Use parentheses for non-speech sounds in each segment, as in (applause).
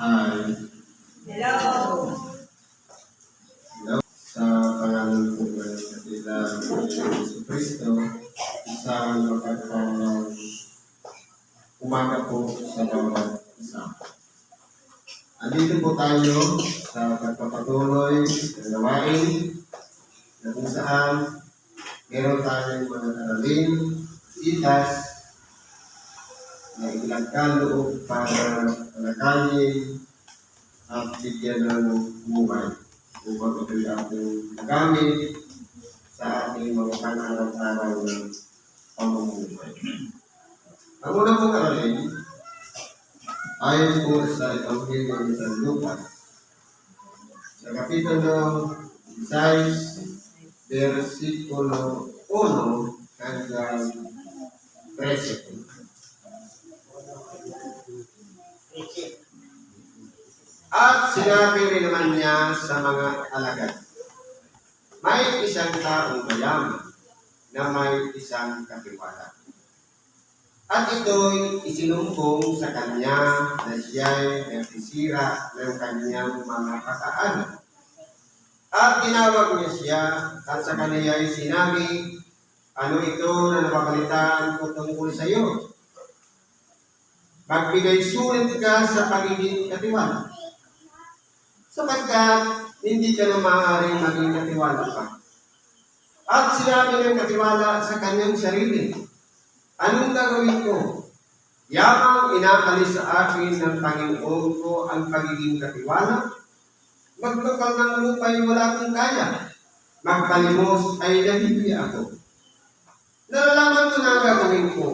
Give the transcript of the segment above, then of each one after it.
Hi. Hello. Hello. Sa pangalan po ng katilang Yesu Cristo, isang mapagpapang umaga po sa bawat isa. Andito po tayo sa pagpapatuloy ng gawain na kung saan meron tayong mga aralin, itas, na ilagkan loob para palakayin at bigyan ng buhay upang ito'y ating magamit sa ating mga pang-araw-araw ng pamumuhay. Ang una pong aralin ayon po sa Ebanghelyo ni San Lucas sa Kapitulo 6, versikulo 1 hanggang 13 po. At sinabi rin naman niya sa mga alagad, may isang taong mayaman na may isang katiwala. At ito'y isinumbong sa kanya na siya'y nagsisira ng kanyang mga pakaanan. At tinawag niya siya at sa kaniya'y sinabi, ano ito na napapalitan ko tungkol sa iyo? Magbigay sulit ka sa pagiging katiwala sapagkat hindi ka na maaaring maging katiwala pa. At sinabi ng katiwala sa kanyang sarili, Anong gagawin ko? Yamang inaalis sa akin ng Panginoon ko ang pagiging katiwala? Magtukal ng lupa'y wala akong kaya. Magpalimos ay nahihili ako. Nalalaman ko na ang gagawin ko.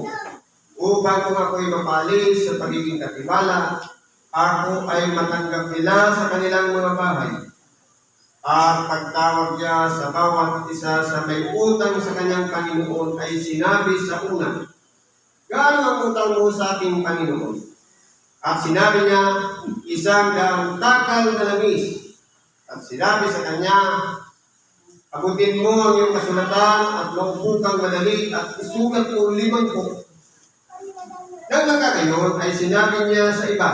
Upang kung ako'y mapalis sa pagiging katiwala, ako ay matanggap nila sa kanilang mga bahay. At pagtawag niya sa bawat isa sa may utang sa kanyang Panginoon ay sinabi sa una, Gaano ang utang mo sa ating Panginoon? At sinabi niya, isang daang takal na langis. At sinabi sa kanya, Abutin mo ang iyong kasulatan at maupo kang madali at isulat mo limang po. Nang nagkagayon ay sinabi niya sa iba,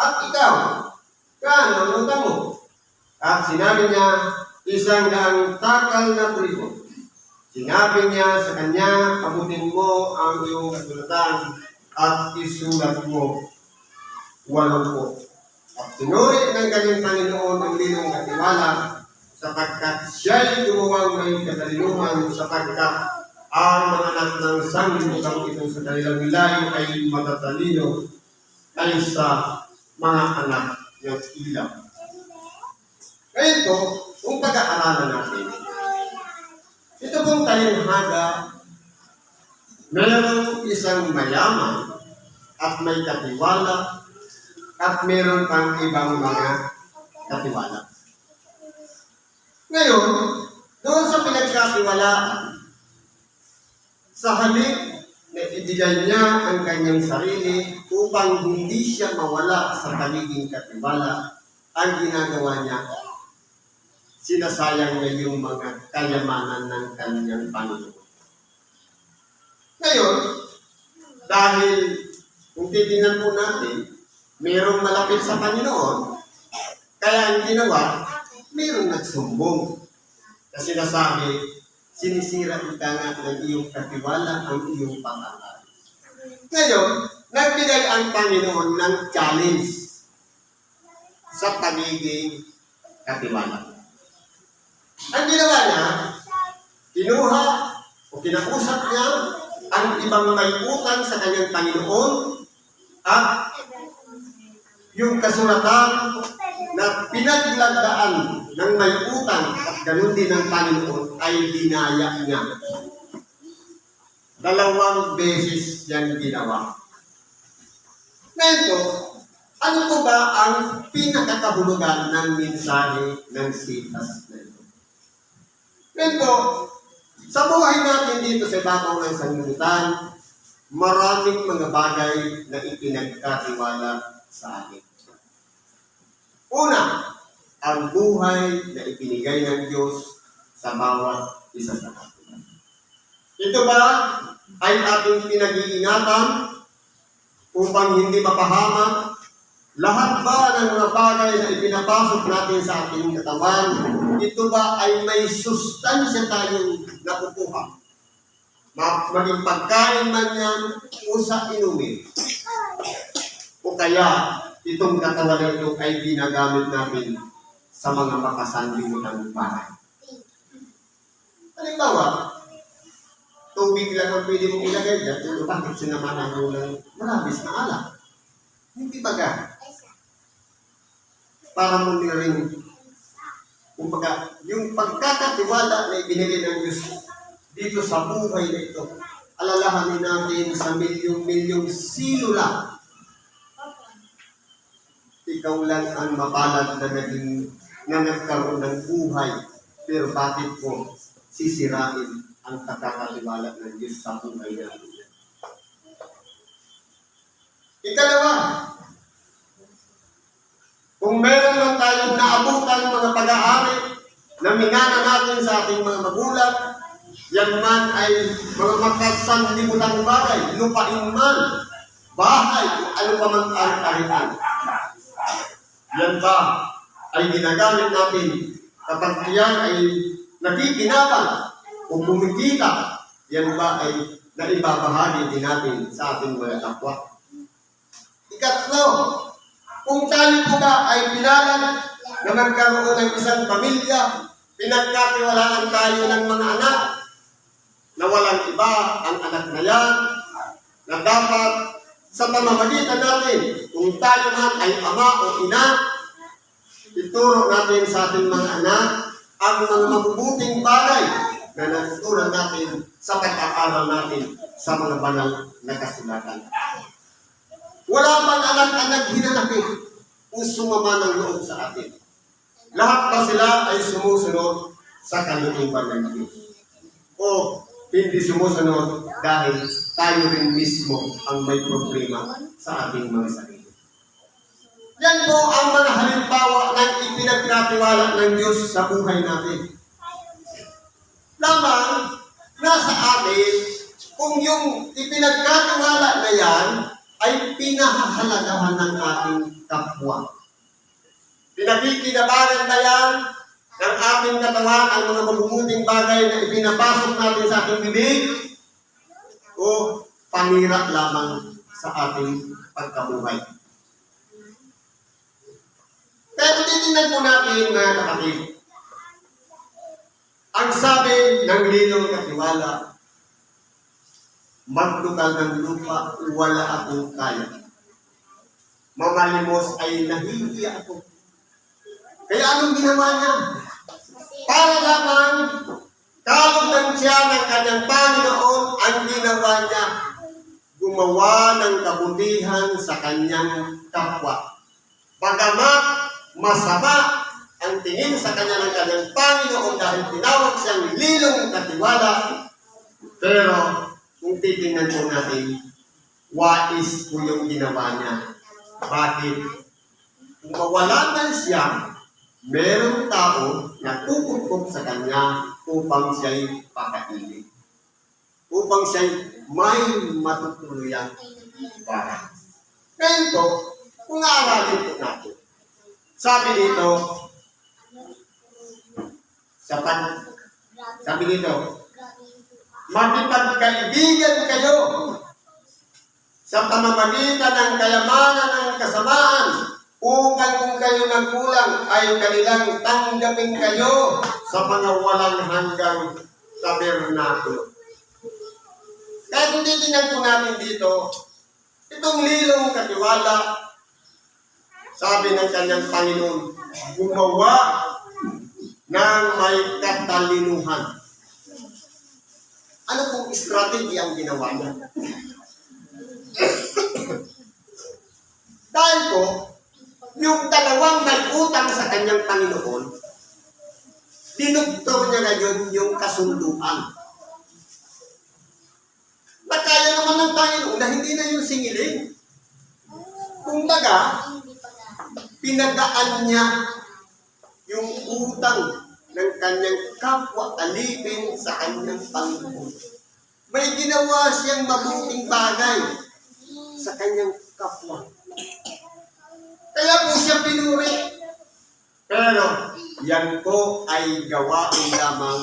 at ikaw, gaano ang utang mo? At sinabi niya, isang daang takal na trigo. Sinabi niya sa kanya, abutin mo ang iyong kasulatan at isulat mo walong po. At sinuri ng kanyang Panginoon ang linong katiwala sapagkat siya'y gumawa may katalinuhan sapagkat ang mga anak ng sanglibutan ito sa kanilang layo ay matatalino ay sa mga anak ng ilang. Ngayon po, kung pag-aaralan natin, ito pong talinhaga, mayroong isang mayaman at may katiwala at meron pang ibang mga katiwala. Ngayon, doon sa pinagkatiwalaan, sa halip na ibigay niya ang kanyang sarili upang hindi siya mawala sa pagiging katiwala, ang ginagawa niya, sinasayang niya yung mga kayamanan ng kanyang Panginoon. Ngayon, dahil kung titingnan po natin, mayroong malapit sa Panginoon, kaya ang ginawa, mayroong nagsumbong. Kasi nasabi, sinisira ika nga ng iyong katiwala ang iyong pangalan. Ngayon, nagbigay ang Panginoon ng challenge sa pagiging katiwala. Ang ginawa niya, kinuha o kinausap niya ang ibang may utang sa kanyang Panginoon at yung kasulatan na pinaglagdaan ng may utang at ganun din ng Panginoon ay dinaya niya. Dalawang beses yan ginawa. Ngayon ano po ba ang pinakakahulugan ng mensahe ng sitas na ito? Ngayon po, sa buhay natin dito sa ibabaw ng sanglibutan, maraming mga bagay na ipinagkatiwala sa atin. Una, ang buhay na ipinigay ng Diyos sa bawat isa sa atin. Ito ba ay ating pinag-iingatan upang hindi mapahamak Lahat ba ng mga bagay na ipinapasok natin sa ating katawan, ito ba ay may sustansya tayong nakukuha? Ma- Maging pagkain man yan o sa inumin. O kaya, itong katawan na ito ay ginagamit natin sa mga makasanlimutan bagay. Halimbawa, tubig lang ang pwede mong ilagay dyan, pero bakit sinamahan mo ng marabis na alak? Hindi baga, para mo rin, kumbaga, yung pagkakatiwala na ibinigay ng Diyos dito sa buhay na ito, alalahanin natin sa milyong-milyong silula. Ikaw lang ang mapalad na naging na nagkaroon ng buhay. Pero bakit po sisirain ang pagkakatiwala ng Diyos sa buhay natin? Ikalawa, kung meron man tayong naabutan mga pag-aari na minana natin sa ating mga magulang, yan man ay mga makasanlimutan bagay, lupain man, bahay, ano pa man ang arian. Yan ba ay ginagamit natin kapag yan ay nakikinabang o kumikita, yan ba ay naibabahagi din natin sa ating mga kapwa. Ikatlo, kung tayo po ba ay pinalad na magkaroon ng isang pamilya, pinagkatiwalaan tayo ng mga anak, na walang iba ang anak na yan, na dapat sa pamamagitan natin, kung tayo man ay ama o ina, ituro natin sa ating mga anak ang mga mabubuting bagay na natutunan natin sa pag-aaral natin sa mga banal na kasulatan. Wala bang anak-anak hinanapin kung sumama ng loob sa atin. Lahat ba sila ay sumusunod sa kalooban ng Diyos? O hindi sumusunod dahil tayo rin mismo ang may problema sa ating mga sarili. Yan po ang mga halimbawa ng ipinagkatiwala ng Diyos sa buhay natin. Lamang, nasa atin, kung yung ipinagkatiwala na yan ay pinahahalagahan ng ating kapwa. Pinagkikinabangan ba yan ng ating katawan ang mga mabubuting bagay na ipinapasok natin sa ating bibig? O panira lamang sa ating pagkabuhay? Pero titingnan po natin mga kapatid. Ang sabi ng lilong katiwala, magdukal ng lupa, wala akong kaya. Mamalimos ay nahihiya ako. Kaya anong ginawa niya? Para lamang kalugdan siya ng kanyang Panginoon ang ginawa niya. Gumawa ng kabutihan sa kanyang kapwa. Bagamat masama ang tingin sa kanya ng kanyang Panginoon dahil tinawag siyang lilong katiwala, pero kung titingnan po natin, wais po yung ginawa niya. Bakit? Kung mawala man siya, merong tao na kukutkok sa kanya upang siya'y pakainin. Upang siya'y may matutuluyang para. Ngayon po, kung aaralin po natin, sabi dito, sa pan, sabi dito, makipagkaibigan kayo sa pamamagitan ng kayamanan ng kasamaan upang kayo nagkulang ay kanilang tanggapin kayo sa mga walang hanggang tabernakulo. Kaya kung titignan po natin dito, itong lilong katiwala, sabi ng kanyang Panginoon, gumawa ng may katalinuhan. Ano pong strategy ang ginawa niya? (coughs) Dahil po, yung dalawang nag-utang sa kanyang Panginoon, dinugtong niya ngayon yung kasunduan. Nakaya naman ng Panginoon na hindi na yung singilin. Kung baga, pinagaan niya yung utang ng kanyang kapwa alipin sa kanyang Panginoon. May ginawa siyang mabuting bagay sa kanyang kapwa. Kaya po siya pinuri. Pero yan po ay gawain lamang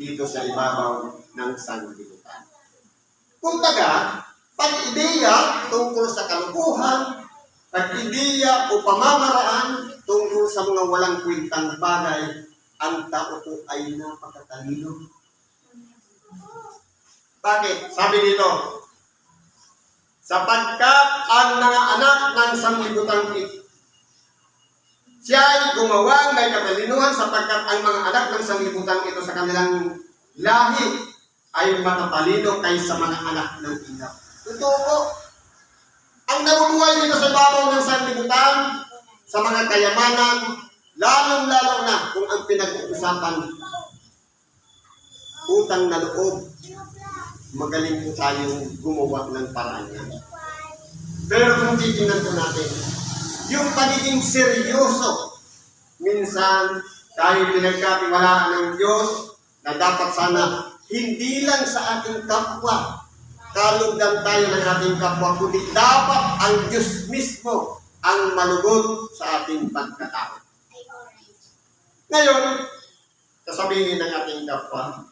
dito sa ibabaw ng sanglibutan. Kumbaga, pag-ideya tungkol sa kalukuhan, pag-ideya o pamamaraan tungkol sa mga walang kwintang bagay, ang tao po ay napakatalino. Bakit? Sabi dito, sapagkat ang mga anak ng sanglibutan ito, siya ay gumawa may katalinuhan sapagkat ang mga anak ng sanglibutan ito sa kanilang lahi ay matatalino kaysa mga anak ng ilaw. Totoo po. Ang nabubuhay dito sa babaw ng sanglibutan, sa mga kayamanan, lalong-lalo na kung ang pinag-uusapan, utang na loob, magaling po tayong gumawa ng paraan yan. Pero kung titingnan po natin, yung pagiging seryoso, minsan tayo pinagkatiwalaan ng Diyos na dapat sana hindi lang sa ating kapwa, kalugdan tayo ng ating kapwa, kundi dapat ang Diyos mismo ang malugod sa ating pagkatao. Ngayon, sasabihin ng ating kapwa,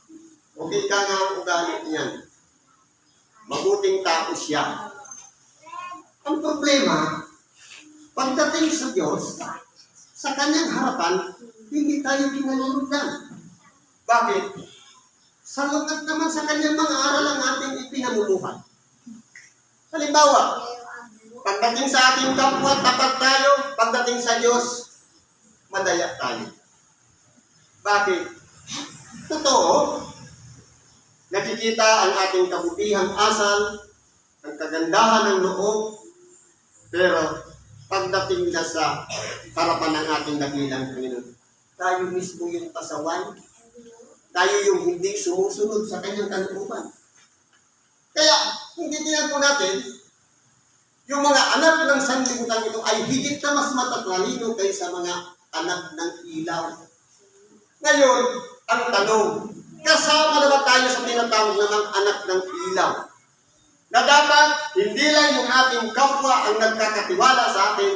okay ka nga ang ugali niyan. Mabuting tao siya. Ang problema, pagdating sa Diyos, sa kanyang harapan, hindi tayo kinalulugan. Bakit? Sa lugat naman sa kanyang mga aral ang ating ipinamumuhay. Halimbawa, pagdating sa ating kapwa, tapat tayo. Pagdating sa Diyos, madaya tayo. Bakit? Totoo, nakikita ang ating kabutihang asal, ang kagandahan ng loob, pero pagdating na sa harapan ng ating dakilang Panginoon, tayo mismo yung pasawan, tayo yung hindi sumusunod sa kanyang kalooban. Kaya, hindi tinan po natin, yung mga anak ng sanlibutan ito ay higit na mas matatalino kaysa mga anak ng ilaw. Ngayon, ang tanong, kasama na ba tayo sa tinatawag namang anak ng ilaw? Na dapat, hindi lang yung ating kapwa ang nagkakatiwala sa atin,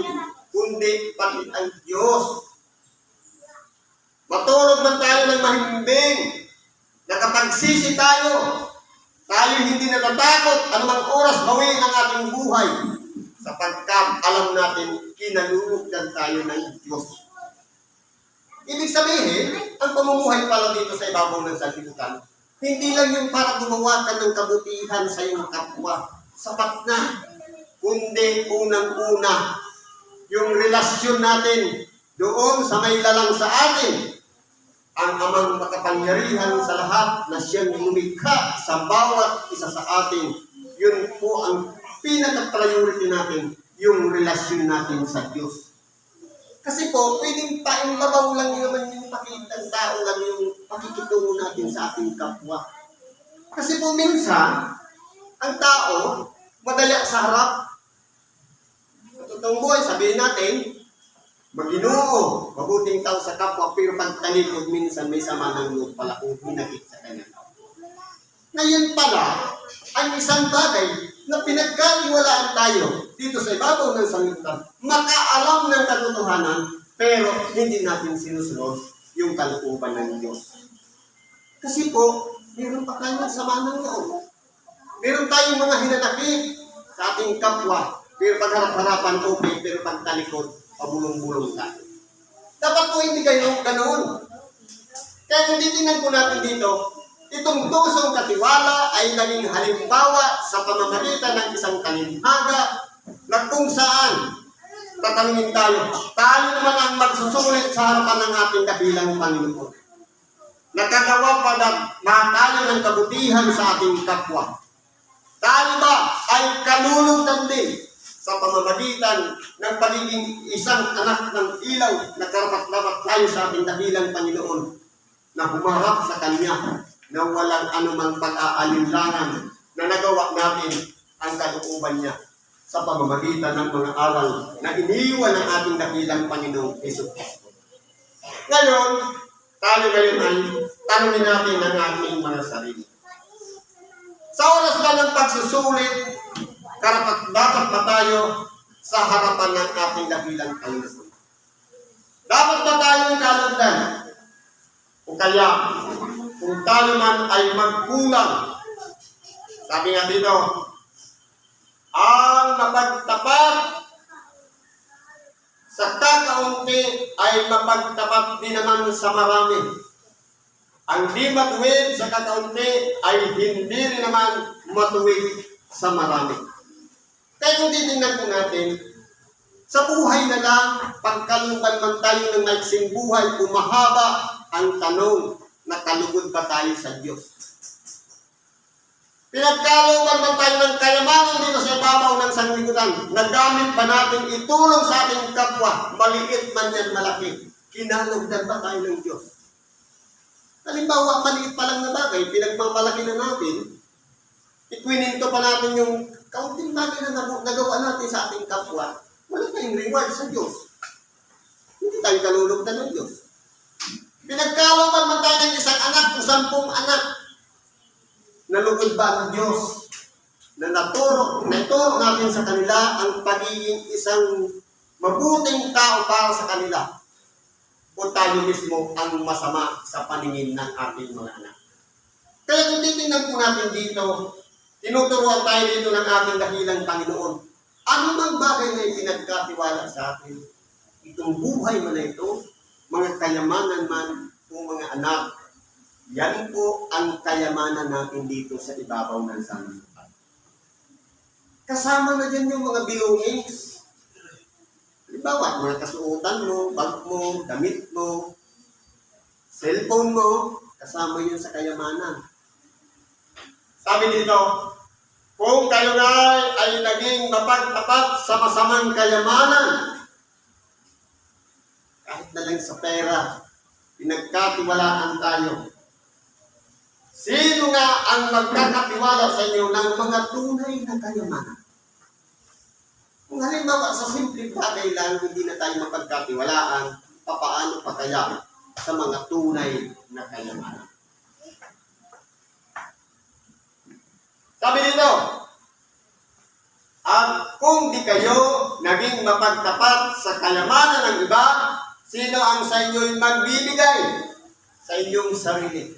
kundi pati ang Diyos. Matulog man tayo ng mahimbing, nakapagsisi tayo, tayo hindi natatakot anumang oras bawiin ang ating buhay, sapagkat alam natin, kinalulugdan tayo ng Diyos. Ibig sabihin, ang pamumuhay pala dito sa ibabaw ng sanlibutan, hindi lang yung para gumawa ka ng kabutihan sa iyong kapwa. Sapat na. Kundi unang-una, yung relasyon natin doon sa may lalang sa atin, ang amang makapangyarihan sa lahat na siyang lumikha sa bawat isa sa atin. Yun po ang pinaka-priority natin, yung relasyon natin sa Diyos. Kasi po, pwedeng paimbabaw lang naman yung pakitang tao lang yung pakikitungo natin sa ating kapwa. Kasi po minsan, ang tao, madaya sa harap. Totoong buhay, sabihin natin, maginoo, mabuting tao sa kapwa, pero pag talikod minsan may sama ng loob pala kung hinagit sa kanya. Ngayon pala, ang isang bagay na pinagkatiwalaan tayo dito sa ibabaw ng sanlibutan, makaalam ng katotohanan, pero hindi natin sinusunod yung kalooban ng Diyos. Kasi po, meron pa tayong sama ng loob. Meron tayong mga hinanakit sa ating kapwa, pero pagharap-harapan okay, pero pagtalikod, pabulong-bulong tayo. Dapat po hindi kayo ganoon. Kaya kung titingnan po natin dito, Itong tusong katiwala ay naging halimbawa sa pamamagitan ng isang kalimhaga na kung saan tatanungin tayo, tayo naman ang magsusulit sa harapan ng ating dakilang Panginoon. Nakagawa pa na na ng kabutihan sa ating kapwa. Tayo ba ay kalulugdan din sa pamamagitan ng pagiging isang anak ng ilaw na karapat-dapat tayo sa ating dakilang Panginoon na humarap sa Kanya na walang anumang pag-aalinlangan na nagawa natin ang kalooban niya sa pamamagitan ng mga aral na iniwan ng ating dakilang Panginoong Kristo. Ngayon, tayo ngayon ay tanongin natin ang ating mga sarili. Sa oras ba ng pagsusulit, karapat dapat ba tayo sa harapan ng ating dakilang Panginoon. Dapat ba tayong kalugdan? O kaya, kung tayo man ay magkulang, sabi nga dito, ang mapagtapat sa kakaunti ay mapagtapat din naman sa marami. Ang di matuwid sa kakaunti ay hindi rin naman matuwid sa marami. Kaya kung titingnan po natin, sa buhay na lang, pagkaluban man tayo ng maiksing buhay, umahaba ang tanong, nakalugod ba tayo sa Diyos? Pinagkaluban man tayo ng kayamanan dito sa ibabaw ng sanglibutan, nagamit ba natin itulong sa ating kapwa, maliit man yan malaki, kinalugdan ba tayo ng Diyos? Halimbawa, maliit pa lang na bagay, pinagmamalaki na natin, ikwininto pa natin yung kaunting bagay na nag- nagawa natin sa ating kapwa, wala tayong reward sa Diyos. Hindi tayo kalulugdan ng Diyos. Pinagkaluban man tayo ng isang anak sampung anak, nalugod ba ang Diyos na naturo, naturo natin sa kanila ang pagiging isang mabuting tao para sa kanila o tayo mismo ang masama sa paningin ng ating mga anak. Kaya kung titingnan po natin dito, tinuturuan tayo dito ng ating dakilang Panginoon. Ano mang bagay na ipinagkatiwala sa atin? Itong buhay man na ito, mga kayamanan man o mga anak, yan po ang kayamanan natin dito sa ibabaw ng sanlibutan. Kasama na dyan yung mga belongings. Halimbawa, mga kasuotan mo, bag mo, damit mo, cellphone mo, kasama yun sa kayamanan. Sabi dito, kung kayo nga ay naging mapagtapat sa masamang kayamanan, kahit na lang sa pera, pinagkatiwalaan tayo. Sino nga ang magkakatiwala sa inyo ng mga tunay na kayamanan? Kung halimbawa sa simple bagay lang, hindi na tayo mapagkatiwalaan, papaano pa kaya sa mga tunay na kayamanan? Sabi dito, at kung di kayo naging mapagtapat sa kayamanan ng iba, sino ang sa inyo'y magbibigay sa inyong sarili?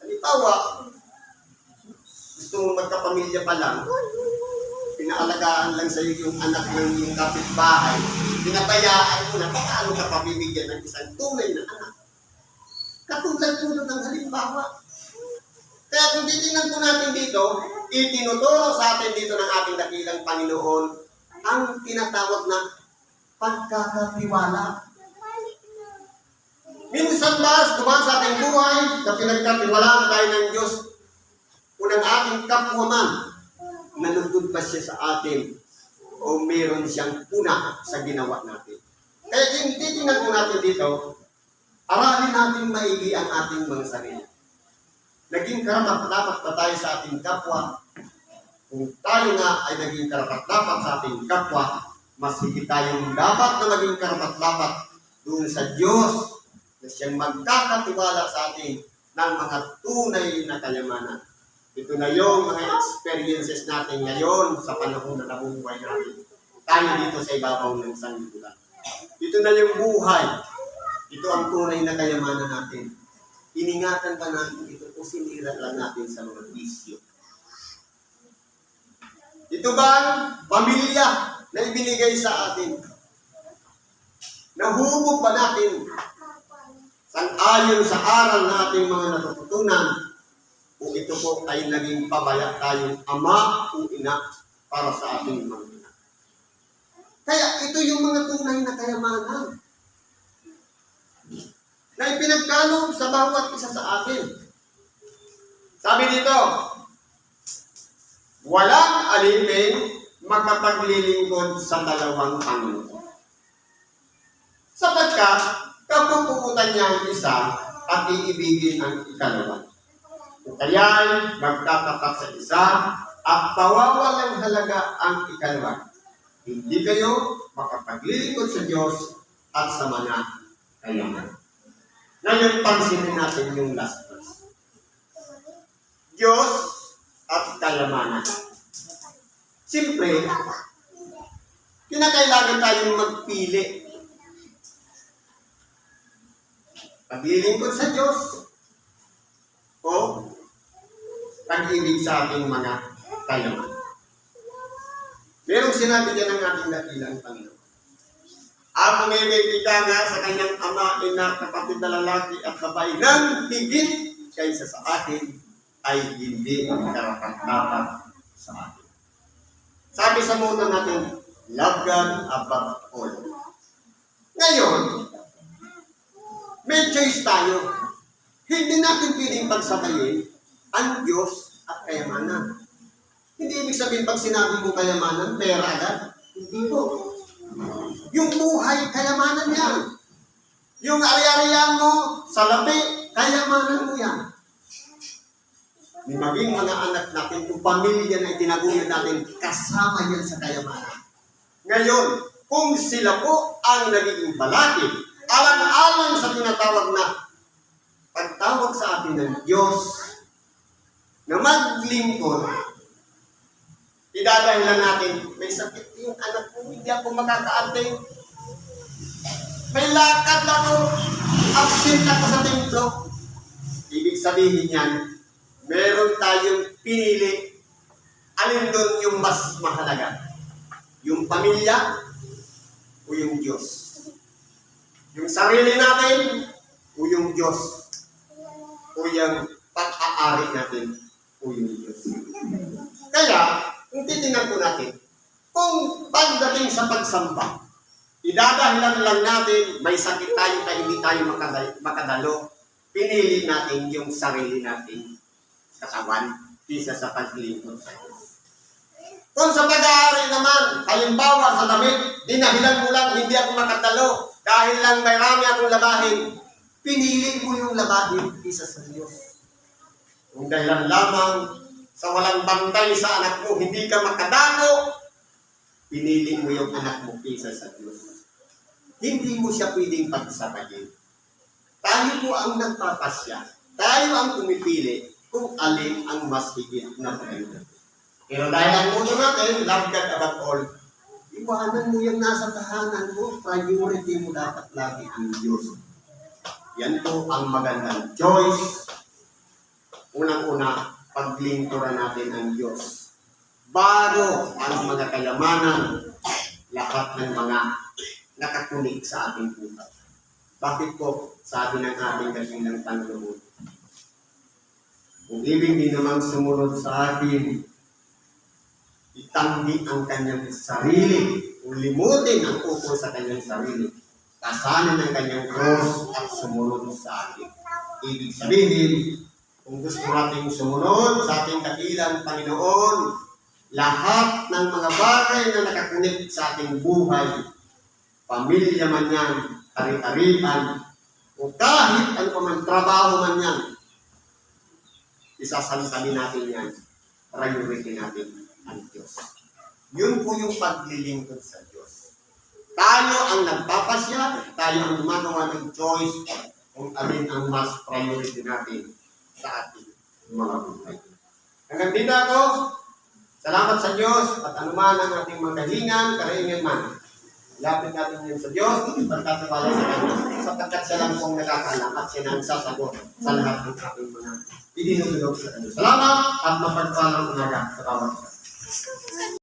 Halimbawa, gusto mo magkapamilya pa lang, pinaalagaan lang sa iyo yung anak ng iyong kapitbahay, pinabayaan mo na, paano ka pabibigyan ng isang tunay na anak? Katulad po ng halimbawa. Kaya kung titingnan po natin dito, itinuturo sa atin dito ng ating dakilang Panginoon ang tinatawag na pagkakatiwala. Minsan ba, dumaan sa ating buhay na pinagkatiwalaan tayo ng Diyos o ng ating kapwa man, nalugod ba siya sa atin o meron siyang puna sa ginawa natin. Kaya kung titingnan po natin dito, aralin natin maigi ang ating mga sarili. Naging karapat-dapat pa tayo sa ating kapwa. Kung tayo nga ay naging karapat-dapat sa ating kapwa, mas higit tayong dapat na maging karapat-dapat doon sa Diyos na siyang magkakatiwala sa atin ng mga tunay na kayamanan. Ito na yung mga experiences natin ngayon sa panahon na nabubuhay natin. Tayo dito sa ibabaw ng sanlibutan. Ito na yung buhay. Ito ang tunay na kayamanan natin. Iningatan ba natin ito o sinira lang natin sa mga bisyo? Ito ba ang pamilya na ibinigay sa atin? Nahubog ba natin sang ayon sa aral nating mga natututunan o ito po ay naging pabaya tayong ama o ina para sa ating mga ina. Kaya ito yung mga tunay na kayamanan na ipinagkaloob sa bawat isa sa atin. Sabi dito, walang alipin makapaglilingkod sa dalawang Panginoon. Sapagkat kapupukutan niya ang isa at iibigin ang ikalawa. O kaya'y magtatapat sa isa at pawawalang halaga ang ikalawa. Hindi kayo makapaglilingkod sa Diyos at sa mga kayaman. Ngayon, pansinin natin yung last verse. Diyos at kayamanan. Siyempre, kinakailangan tayong magpili. Paglilingkod sa Diyos o pag-ibig sa ating mga kayaman. Merong sinabi dyan ng ating dakilang Panginoon. May bibigyan nga sa kanyang ama, ina, kapatid na lalaki at babae nang higit kaysa sa akin ay hindi karapat-dapat sa akin. Sabi sa muna natin, love God above all. Ngayon, may choice tayo. Hindi natin piling pagsabayin ang Diyos at kayamanan. Hindi ibig sabihin pag sinabi mo kayamanan, pera agad. Hindi po. Yung buhay, kayamanan yan. Yung ari-arian mo sa labi, kayamanan mo yan. May maging mga anak natin, kung pamilya na itinaguyod natin, kasama yan sa kayamanan. Ngayon, kung sila po ang nagiging balaki, alang-alang sa tinatawag na pagtawag sa atin ng Diyos na maglingkod, idadahilan natin, may sakit yung anak ko, hindi ako makakaarte. May lakad ako, absent ako sa templo. Ibig sabihin yan, meron tayong pinili, alin doon yung mas mahalaga? Yung pamilya o yung Diyos? Yung sarili natin o yung Diyos? O yung pag-aari natin o yung Diyos? Kaya, kung titingnan po natin, kung pagdating sa pagsamba, idadahilan lang natin, may sakit tayo kaya hindi tayo makadal- makadalo, pinili natin yung sarili natin katawan kisa sa paglingkod sa Diyos. Kung sa pag-aari naman, halimbawa sa damit, dinahilan mo lang, hindi ako makadalo, dahil lang may rami akong labahin, pinili mo yung labahin kisa sa Diyos. Kung dahilan lamang sa walang bantay sa anak mo, hindi ka makadalo, pinili mo yung anak mo kaysa sa Diyos. Hindi mo siya pwedeng pagsabayin. Tayo po ang nagpapasya. Tayo ang pumipili kung alin ang mas higit na pagkain. Pero dahil ang ulo natin, love God above all, iwanan mo yung nasa tahanan mo, priority mo dapat lagi ang Diyos. Yan po ang magandang choice. Unang-una, paglingkuran natin ang Diyos. Bago ang mga kayamanan, lahat ng mga nakakunik sa ating buhay. Bakit po, sabi ng ating kasinang Panginoon, kung ibig din naman sumunod sa akin, itanggi ang kanyang sarili, ulimutin ang upo sa kanyang sarili, kasanin ang kanyang cross at sumunod sa akin. Ibig sabihin, kung gusto nating sumunod sa ating kakilang Panginoon, lahat ng mga bagay na nakakunik sa ating buhay, pamilya man yan, ari-arian, o kahit ano pa man, trabaho man yan, isasantabi natin yan, priority natin ang Diyos. Yun po yung paglilingkod sa Diyos. Tayo ang nagpapasya, tayo ang gumagawa ng choice kung alin ang mas priority natin sa ating mga buhay. Hanggang dito ako, salamat sa Diyos at anuman ang ating mga kahingan, karaingan man. Lapit natin yun sa Diyos, pagkatiwala sa Kanya, sapagkat siya lang pong nakakaalam at siya ang sasagot sa lahat ng ating mga idinulog sa Kanya. Salamat at mapagpalang umaga sa bawat isa.